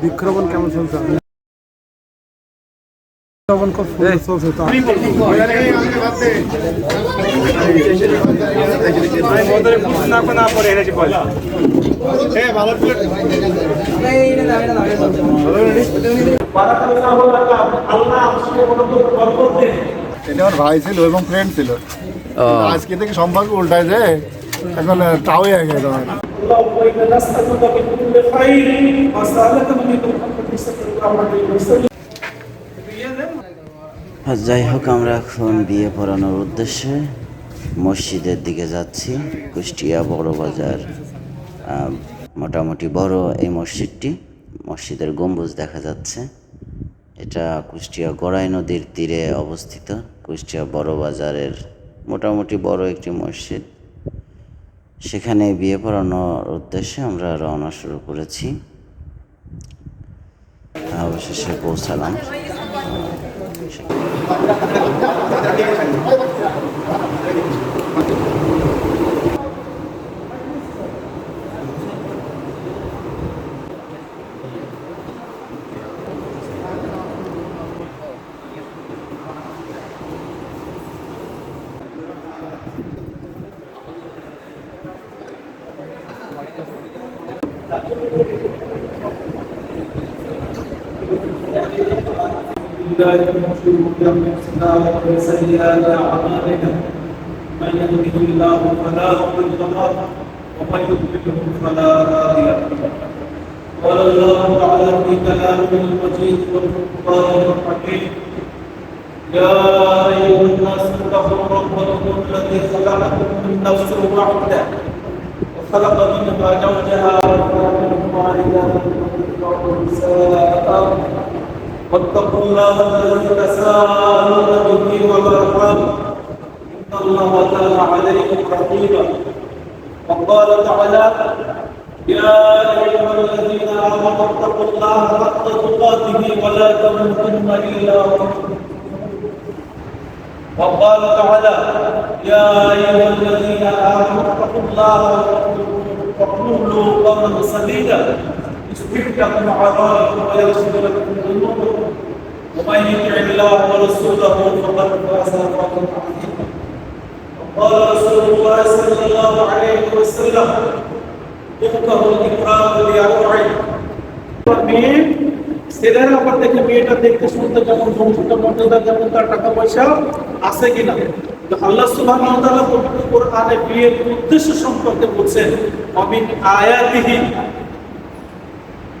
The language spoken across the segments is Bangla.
বৃক্ষরোপণ কেমন চলছে? বৃক্ষরোপণ খুব সুন্দর চলছে তো। এটা আমার ভাই ছিল এবং ফ্রেন্ড ছিল। আজকে থেকে সম্পর্ক উল্টায় যে এখন টাও হয়ে গেছে যাই হোক, আমরা এখন বিয়ে পড়ানোর উদ্দেশ্যে মসজিদের দিকে যাচ্ছি, কুষ্টিয়া বড় বাজার মোটামুটি বড় এই মসজিদটি, মসজিদের গম্বুজ দেখা যাচ্ছে। এটা কুষ্টিয়া গড়াই নদীর তীরে অবস্থিত, কুষ্টিয়া বড় বাজারের মোটামুটি বড় একটি মসজিদ। সেখানে বিয়ে পড়ানোর উদ্দেশ্যে আমরা রওনা শুরু করেছি। অবশেষে পৌঁছালাম। من شرور انفسنا ومن سيئات اعمالنا من يهده الله فلا مضل له ومن يضلل فلا هادي قال الله تعالى في كلامه المجيد والفرقان الحكيم يا ايها الناس اتقوا ربكم الذي خلقكم من نفس واحدة وخلق منها زوجها وخلق منهما رجالا كثيرا ونساء واتقوا الله الذي تساءلون به والأرحام. إن الله كان عليكم رقيبا. وقال تعالى يا أيها الذين آمنوا اتقوا الله حق تقاته ولا تموتن إلا وأنتم وقال تعالى يا أيها الذين آمنوا اتقوا الله وقولوا قولا سديدا. يصلح لكم اعمالكم ويغفر لكم ذنوبكم ومن يطع الله ورسوله فقد فاز فوزا عظيما وقال رسول الله صلى الله عليه وسلم يفقه الاكرام باربع মেয়ে ছেলেরা আবার দেখে মেয়েটা দেখতে শুনতে যেমন বংশটা মর্যাদা যেমন তার টাকা পয়সা আছে কিনা তো আল্লাহ সুবহানাহু ওয়া তাআলা পবিত্র কোরআনে বিয়ের উদ্দেশ্য সম্পর্কে বলছেন অমিন আয়াতিহি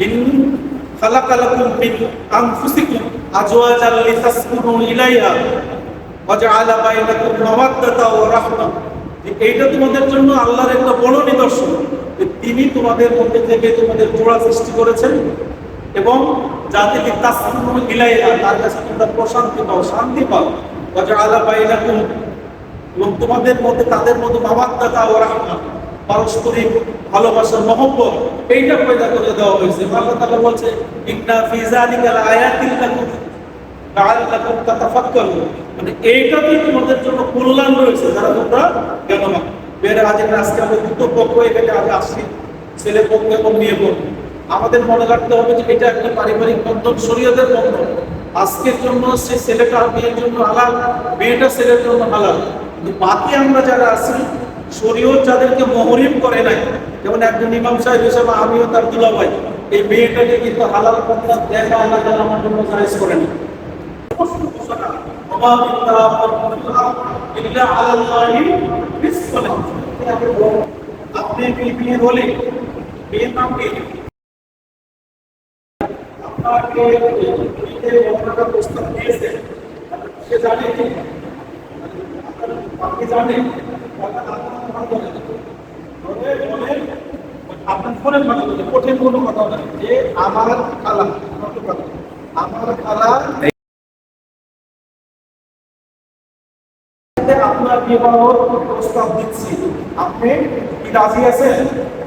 তোমাদের জন্য আল্লাহর একটা বড় নিদর্শন যে তিনি তোমাদের মধ্যে থেকে তোমাদের জোড়া সৃষ্টি করেছেন এবং যাতে কি তাসকুনু ইলাইহা, তার কাছে তোমরা প্রশান্তি পাও, শান্তি পাও। ওয়া জাআলা এবং তোমাদের মধ্যে তাদের মধ্যে মাওয়াদ্দাতা ও রাহমা পারস্পরিক ভালোবাসার মহব্বত, এইটা পয়দা করে দেওয়া হয়েছে। আল্লাহ তাআলা বলছে, ইন্না ফি যালিকা লাআয়াতিন লাকুম লাআল্লাকুম তাতাফাক্কারুন। মানে এইটাতেই তোমাদের জন্য কল্যাণ রয়েছে, যারা তোমরা জ্ঞানবান বের আজ আজকে আমরা দুটো পক্ষ, এখানে আগে আসছি, ছেলে পক্ষ এবং মেয়ে পক্ষ। আমাদের মনে রাখতে হবে যে এটা একটা পারিবারিক বন্ধন, শরীয়তের বন্ধন। আজকের জন্য সে ছেলেটা মেয়ের জন্য হালাল, মেয়েটা ছেলের জন্য হালাল। কিন্তু বাকি আমরা যারা আছি শরীয়ত যাদেরকে মহরিম করে নাই, যেমন একজন ইমাম সাহেব হিসেবে আমিও তার দুলাভাই, এই মেয়েটাকে কিন্তু হালাল কথা দেখা আল্লাহ তাআলা আমার জন্য জায়েজ করেন। আপনি কি বিয়ে হলে, বিয়ের নাম কি? আপনাকে বিয়েতে বর্ণনা প্রস্তাব দিয়েছে, সে জানে কি? আপনি জানেন আপনার কোনো বিবাহ প্রস্তাব দিচ্ছি। আপনি কি রাজি আছেন?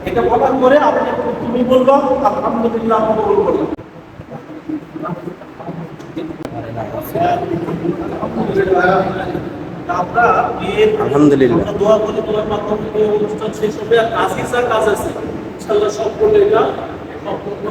এটা বলার পরে আপনি তুমি বলব, আলহামদুলিল্লাহ আমি কবুল করলাম। বিয়ের আলহামদুলিল্লাহ। দোয়া করি তোমার মাধ্যমে অনুষ্ঠান শেষ হবে আর কাজ হিসার কাজ আছে। ইনশাল্লাহ সম্পূর্ণ।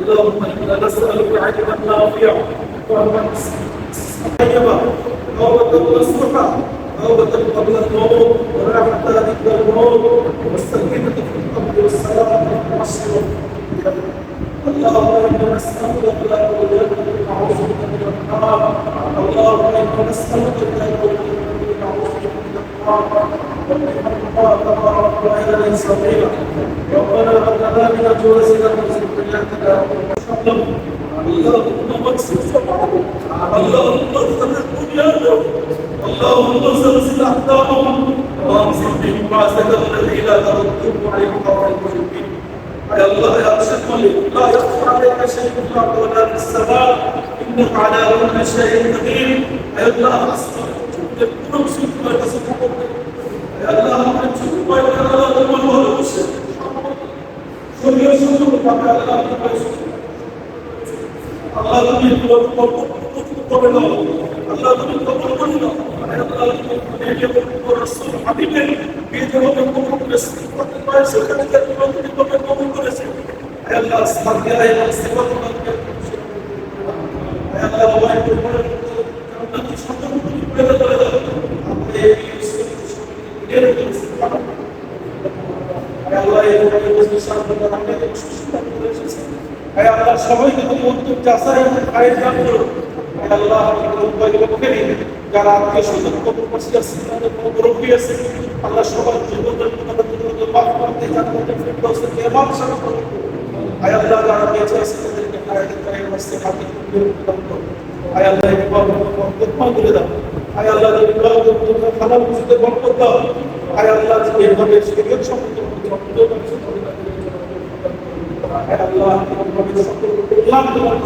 اللهم أنا نسالك علما نافعا وعلما طيبا توبة نصوحا توبة قبل الموت وراحة عند الموت والسكينة في القبر والسلام في العصر اللهم أنا نسالك لا نعوذ بك من النار اللهم أنا نسالك لا نعوذ بك من النار ومن تبارك وعلى صغيرا ربنا هب لنا من ازواجنا وذرياتنا اللهم اكسر سمعهم اللهم اغفر بنيانهم اللهم زلزل احداثهم وانصر بهم بعثك الذي لا ترد عليه قرار المشركين يا الله يا رسول لا يخفى عليك شيء في الأرض ولا في السماء انك على كل شيء قدير يا الله اصبر تذكرك سوء ما تصدقك يا الله انت ما يرى الله وهو المشرك قل يسوع فقال الله يسوع اللهم انت কবুল করে আল্লাহ তুমি কবুল করে আল্লাহ সবাইকে তুমি উত্তর চাষাই খায়ের দান করো আল্লাহ মুখে নিয়ে যারা আত্মীয় স্বজন কবর পাশে আছে তাদের কোনো মুরব্বী আছে আল্লাহ সবার জীবনের তাদের জন্য মাফ করতে জানতে ফেরদৌসের নির্মাণ সাথে করুন আয় আল্লাহ যারা বেঁচে আছে তাদেরকে হায়াতের কায়েম আসতে হাতে প্রদান করুন আয় আল্লাহ বিবাহ উৎপন্ন করে দাও আয় আল্লাহ যে বিবাহ খারাপ কিছুতে বরকত দাও আয় আল্লাহ যে এভাবে শরীর সম্পর্কে আয় আল্লাহ সকল কল্যাণ তোমার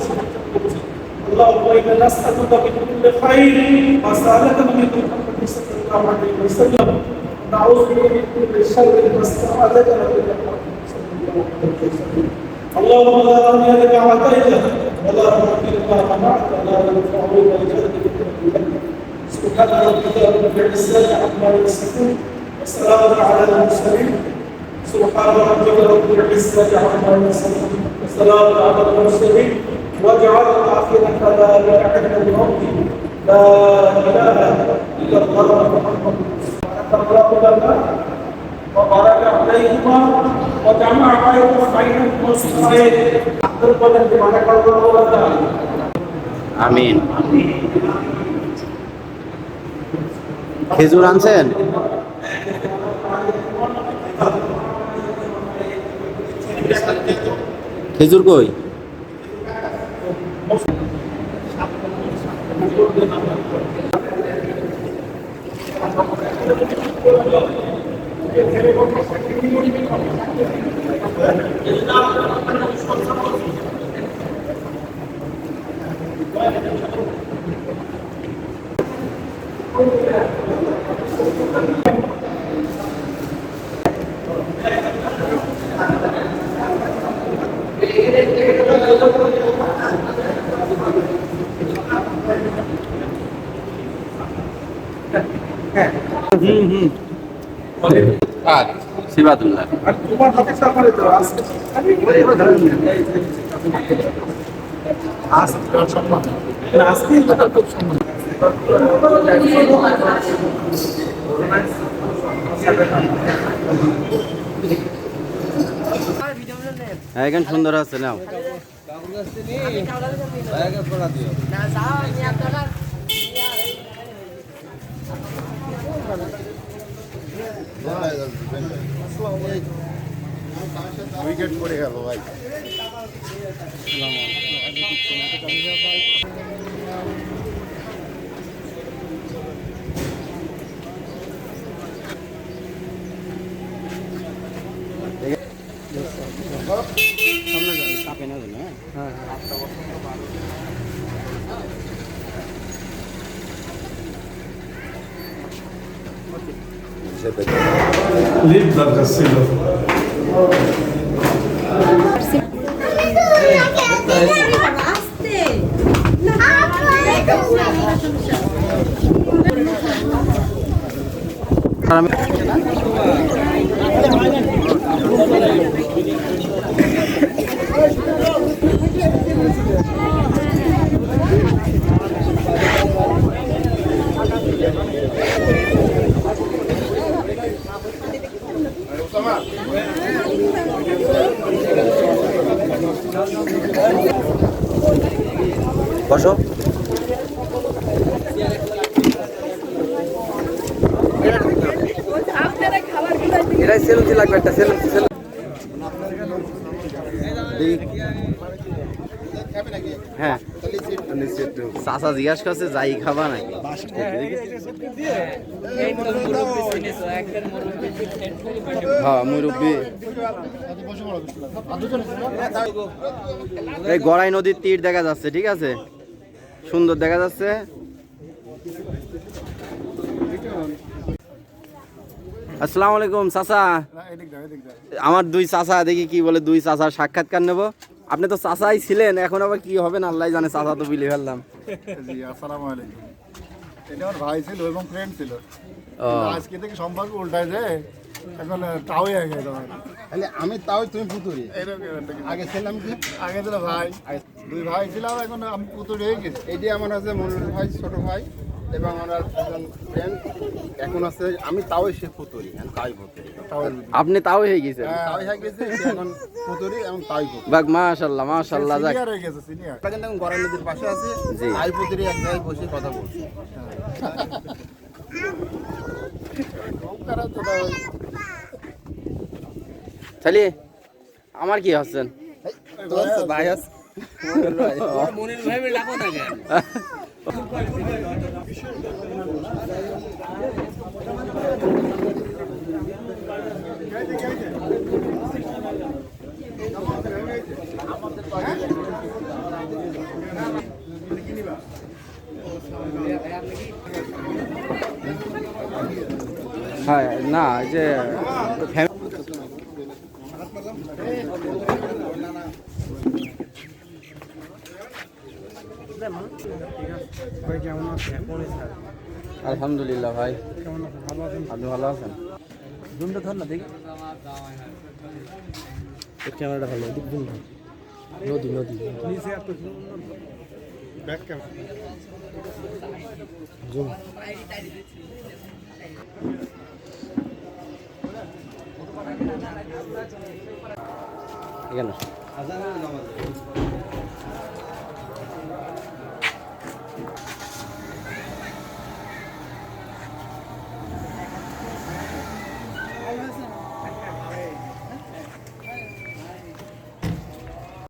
اللهم أنا نسالك بكل خير وسالك من محمد صلى الله عليه وسلم. نعوذ بك من كل شر واستعاذك اللهم لا رمي لك عطيته ولا رمي لك منعت ولا بك الجد سبحان ربك رب العزة عما يصفون وسلام على المرسلين. سبحان ربك رب العزة عما يصفون وسلام على المرسلين. واجعل آخر كلامك عند الموت لا إله إلا الله محمد بارك الله لنا وبارك عليهما وجمع بينكم الصحيح أحضر بدن بارك الله لنا আমিন খেজুর আনছেন খেজুর কই সিবাদুল্লাহ আর তোমার হাতে সাফারে তো আজকে আজকে সম্মান আজকে খুব সম্মান হ্যাঁ এখানে সুন্দর আছে নাও। উইকেট পড়ে গেল ভাই। কাপে না হ্যাঁ লিভ দরকার বসো এটাই সেলুন লাগবে একটা সেলুন হ্যাঁ। জিজ্ঞাসা করছে, যাই হ্যাঁ এই গড়াই নদীর তীর দেখা যাচ্ছে, ঠিক আছে? সুন্দর দেখা যাচ্ছে। আসসালামু আলাইকুম চাচা। আমার দুই চাচা দেখি কি বলে দুই চাচার সাক্ষাৎকার নেব। আপনি তো চাচাই ছিলেন এখন আবার কি হবে না আল্লাহ জানে চাচা তো বিলে ফেললাম। আসসালামু আলাইকুম। এটা আমার ভাই ছিল এবং ফ্রেন্ড ছিল। আজকে থেকে সম্পর্ক উল্টায় যায় এখন তাও হয়ে গেছে তাহলে আমি তাও তুমি পুতুরি। আগে ছিলাম কি? আগে ছিল ভাই। দুই ভাই ছিলাম এখন আমি পুতুল হয়ে গেছি। এটি আমার আছে মনুল ভাই ছোট ভাই। এবং আমার একজন ফ্রেন্ড এখন আছে আমি তাও সে পুতুরি তাই আপনি তাও হয়ে গেছেন তাই হয়ে গেছে এখন পুতুরি এবং তাই পুতুরি বাক মাশাল্লাহ মাশাল্লাহ যাক সিনিয়র হয়ে গেছে সিনিয়র কিন্তু এখন নদীর পাশে আছে জি। তাই পুতুরি এক জায়গায় বসে কথা বলছি তাহলে আমার কি হচ্ছেন ভাই আছে হ্যাঁ না ফ্যাম- আলহামদুলিল্লাহ ভাই। আপনি ভালো আছেন? জুমটা ধর না দেখি। ক্যামেরাটা ভালো এদিক জুম ধর। নদী নদী। জুম। এখানে।